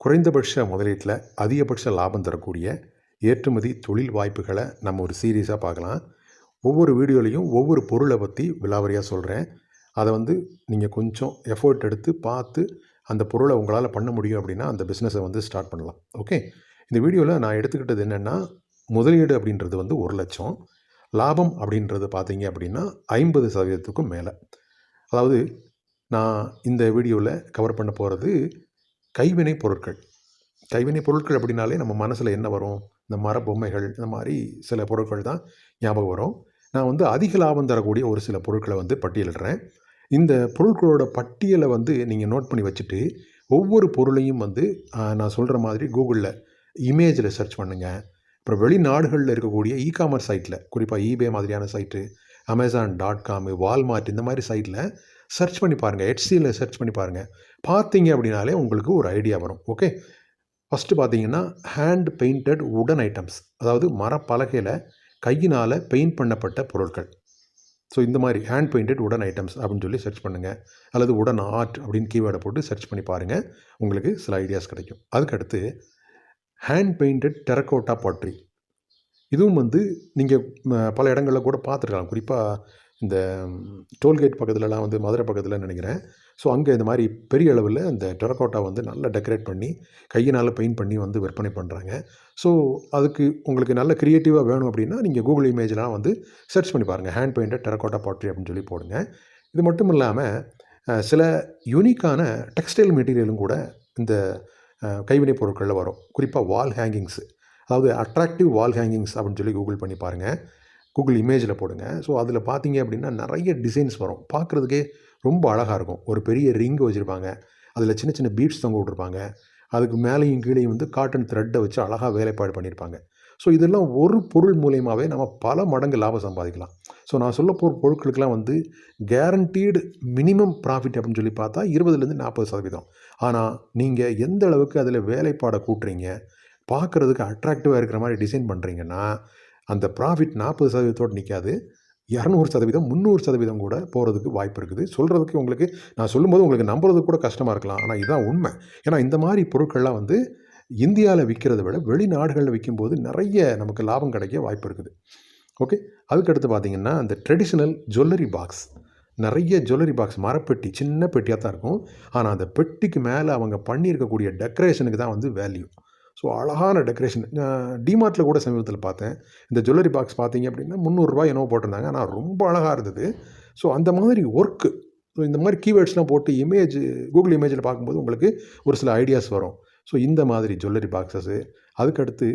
குறைந்தபட்ச முதலீட்டில் அதிகபட்ச லாபம் தரக்கூடிய ஏற்றுமதி தொழில் வாய்ப்புகளை நம்ம ஒரு சீரியஸாக பார்க்கலாம். ஒவ்வொரு வீடியோலையும் ஒவ்வொரு பொருளை பற்றி விலாவரியாக சொல்கிறேன் அதை வந்து நீங்கள் கொஞ்சம் எஃபோர்ட் எடுத்து பார்த்து அந்த பொருளை உங்களால் பண்ண முடியும் அப்படின்னா அந்த பிஸ்னஸை வந்து ஸ்டார்ட் பண்ணலாம். ஓகே இந்த வீடியோவில் நான் எடுத்துக்கிட்டது என்னென்னா முதலீடு அப்படின்றது வந்து ஒரு லட்சம். லாபம் அப்படின்றது பார்த்தீங்க அப்படின்னா ஐம்பது சதவீதத்துக்கும் மேலே. அதாவது நான் இந்த வீடியோவில் கவர் பண்ண போகிறது கைவினை பொருட்கள். கைவினை பொருட்கள் அப்படின்னாலே நம்ம மனசில் என்ன வரும்? இந்த மர பொம்மைகள் இந்த மாதிரி சில பொருட்கள் தான் ஞாபகம் வரும். நான் வந்து அதிக லாபம் தரக்கூடிய ஒரு சில பொருட்களை வந்து பட்டியலிடுறேன். இந்த பொருட்களோட பட்டியலை வந்து நீங்கள் நோட் பண்ணி வச்சுட்டு ஒவ்வொரு பொருளையும் வந்து நான் சொல்கிற மாதிரி கூகுளில் இமேஜில் சர்ச் பண்ணுங்கள் அப்புறம் வெளிநாடுகளில் இருக்கக்கூடிய இ காமர்ஸ் சைட்டில் குறிப்பாக ஈபே மாதிரியான site Amazon dot com Walmart இந்த மாதிரி சைட்டில் சர்ச் பண்ணி பாருங்கள் ஹெச்சியில் சர்ச் பண்ணி பாருங்கள் பார்த்தீங்க அப்படின்னாலே உங்களுக்கு ஒரு ஐடியா வரும். ஓகே ஃபஸ்ட்டு பார்த்தீங்கன்னா ஹேண்ட் பெயிண்டட் உடன் ஐட்டம்ஸ் அதாவது மரப்பலகையில் கையினால் பெயிண்ட் பண்ணப்பட்ட பொருட்கள். ஸோ இந்த மாதிரி ஹேண்ட் பெயிண்டட் உடன் ஐட்டம்ஸ் அப்படின்னு சொல்லி சர்ச் பண்ணுங்கள் அல்லது உடன் ஆர்ட் அப்படின்னு கீவேர்டை போட்டு சர்ச் பண்ணி பாருங்கள் உங்களுக்கு சில ஐடியாஸ் கிடைக்கும். அதுக்கடுத்து ஹேண்ட் பெயிண்டட் டெரக்கோட்டா பாட்ரி இதுவும் வந்து நீங்கள் பல இடங்களில் கூட பார்த்துருக்கலாம். குறிப்பாக இந்த டோல்கேட் பக்கத்துலலாம் வந்து மதுரை பக்கத்தில் நினைக்கிறேன். ஸோ அங்கே இந்த மாதிரி பெரிய அளவில் அந்த டெரக்கோட்டா வந்து நல்லா டெக்கரேட் பண்ணி கையினால் பெயிண்ட் பண்ணி வந்து விற்பனை பண்ணுறாங்க ஸோ அதுக்கு உங்களுக்கு நல்ல க்ரியேட்டிவாக வேணும் அப்படின்னா நீங்கள் கூகுள் இமேஜ்லாம் வந்து சர்ச் பண்ணி பாருங்கள் ஹேண்ட் பெயிண்டட் டெரக்கோட்டா பாட்ரி அப்படின்னு சொல்லி போடுங்க. இது மட்டும் இல்லாமல் சில யூனிக்கான டெக்ஸ்டைல் மெட்டீரியலும் கூட இந்த கைவினைப் பொருட்களில் வரும். குறிப்பாக வால் ஹேங்கிங்ஸு அதாவது அட்ராக்டிவ் வால் ஹேங்கிங்ஸ் அப்படின்னு சொல்லி கூகுள் பண்ணி பாருங்கள் கூகுள் இமேஜில் போடுங்க. ஸோ அதில் பார்த்தீங்க அப்படின்னா நிறைய டிசைன்ஸ் வரும். பார்க்குறதுக்கே ரொம்ப அழகாக இருக்கும். ஒரு பெரிய ரிங் வச்சுருப்பாங்க. அதில் சின்ன சின்ன பீட்ஸ் தொங்க விட்ருப்பாங்க அதுக்கு மேலேயும் கீழேயும் வந்து காட்டன் த்ரெட்டை வச்சு அழகாக வேலைப்பாடு பண்ணியிருப்பாங்க ஸோ இதெல்லாம் ஒரு பொருள் மூலயமாவே நம்ம பல மடங்கு லாபம் சம்பாதிக்கலாம். ஸோ நான் சொல்ல போகிற பொருட்களுக்கெல்லாம் வந்து கேரண்டீடு மினிமம் ப்ராஃபிட் அப்படின்னு சொல்லி பார்த்தா இருபதுலேருந்து நாற்பது சதவீதம். ஆனால் நீங்கள் எந்த அளவுக்கு அதில் வேலைப்பாடை கூட்டுறீங்க பார்க்குறதுக்கு அட்ராக்டிவாக இருக்கிற மாதிரி டிசைன் பண்ணுறீங்கன்னா அந்த ப்ராஃபிட் நாற்பது சதவீதத்தோடு நிற்காது இரநூறு சதவீதம் முந்நூறு சதவீதம் கூட போகிறதுக்கு வாய்ப்பு இருக்குது. சொல்கிறதுக்கு உங்களுக்கு நான் சொல்லும்போது உங்களுக்கு நம்புறதுக்கு கூட கஷ்டமாக இருக்கலாம். ஆனால் இதுதான் உண்மை. ஏன்னா இந்த மாதிரி பொருட்கள்லாம் வந்து இந்தியாவில் விற்கிறத விட வெளிநாடுகளில் விற்கும்போது நிறைய நமக்கு லாபம் கிடைக்க வாய்ப்பு இருக்குது. ஓகே? அதுக்கடுத்து பார்த்தீங்கன்னா அந்த ட்ரெடிஷ்னல் ஜுவல்லரி பாக்ஸ் நிறைய ஜுவல்லரி பாக்ஸ் மரப்பெட்டி சின்ன பெட்டியாக தான் இருக்கும். ஆனால் அந்த பெட்டிக்கு மேலே அவங்க பண்ணியிருக்கக்கூடிய டெக்கரேஷனுக்கு தான் வந்து வேல்யூ ஸோ அழகான டெக்கரேஷன். டிமார்ட்டில் கூட சமீபத்தில் பார்த்தேன். இந்த ஜுவல்லரி பாக்ஸ் பார்த்தீங்க அப்படின்னா முந்நூறுரூவா என்னவோ போட்டிருந்தாங்க. ஆனால் ரொம்ப அழகாக இருந்தது. ஸோ அந்த மாதிரி ஒர்க்கு ஸோ இந்த மாதிரி கீவேர்ட்ஸ்லாம் போட்டு இமேஜ் கூகுள் இமேஜில் பார்க்கும்போது உங்களுக்கு ஒரு சில ஐடியாஸ் வரும். ஸோ இந்த மாதிரி ஜுவல்லரி பாக்ஸஸ்ஸு அதுக்கடுத்து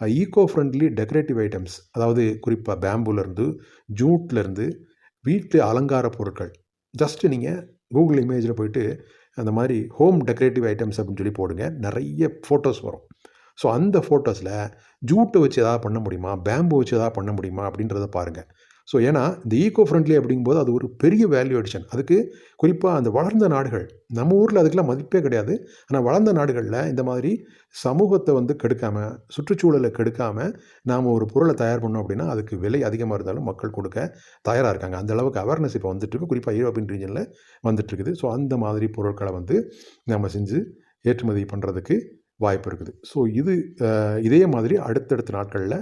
ஈகோ ஃப்ரெண்ட்லி டெக்கரேட்டிவ் ஐட்டம்ஸ் அதாவது குறிப்பாக பேம்புலேருந்து ஜூட்லேருந்து வீட்டு அலங்கார பொருட்கள். ஜஸ்ட்டு நீங்கள் கூகுள் இமேஜில் போயிட்டு அந்த மாதிரி ஹோம் டெக்கரேட்டிவ் ஐட்டம்ஸ் அப்படின்னு சொல்லி போடுங்க. நிறைய ஃபோட்டோஸ் வரும். ஸோ அந்த ஃபோட்டோஸில் ஜூட்டை வச்சு எதாவது பண்ண முடியுமா? பேம்பு வச்சு எதாவது பண்ண முடியுமா? அப்படின்றத பாருங்கள் ஸோ ஏன்னா இந்த ஈகோ ஃப்ரெண்ட்லி அப்படிங்கும்போது அது ஒரு பெரிய வேல்யூ அடிஷன் அதுக்கு குறிப்பாக அந்த வளர்ந்த நாடுகள் நம்ம ஊரில் அதுக்கெல்லாம் மதிப்பே கிடையாது. ஆனால் வளர்ந்த நாடுகளில் இந்த மாதிரி சமூகத்தை வந்து கெடுக்காமல் சுற்றுச்சூழலை கெடுக்காமல் நாம் ஒரு பொருளை தயார் பண்ணோம் அப்படின்னா அதுக்கு விலை அதிகமாக இருந்தாலும் மக்கள் கொடுக்க தயாராக இருக்காங்க. அந்த அளவுக்கு அவேர்னஸ் இப்போ வந்துட்டுருக்கு குறிப்பாக யூரோப்பியன் ரீஜனில் வந்துட்டு இருக்குது. ஸோ அந்த மாதிரி பொருட்களை வந்து நம்ம செஞ்சு ஏற்றுமதி பண்ணுறதுக்கு வாய்ப்பு இருக்குது. ஸோ இது இதே மாதிரி அடுத்தடுத்த நாட்களில்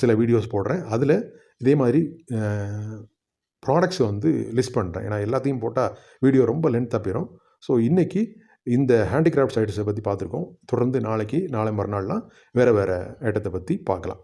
சில வீடியோஸ் போடுறேன். அதில் இதே மாதிரி ப்ராடக்ட்ஸ் வந்து லிஸ்ட் பண்ணுறேன் ஏன்னா எல்லாத்தையும் போட்டால் வீடியோ ரொம்ப லென்த்தாக போயிடும் ஸோ இன்றைக்கி இந்த ஹேண்டிகிராஃப்ட் ஐட்டத்தை பற்றி பார்த்துருக்கோம். தொடர்ந்து நாளைக்கு நாளை மறுநாள்லாம் வேறு வேறு ஐட்டத்தை பற்றி பார்க்கலாம்.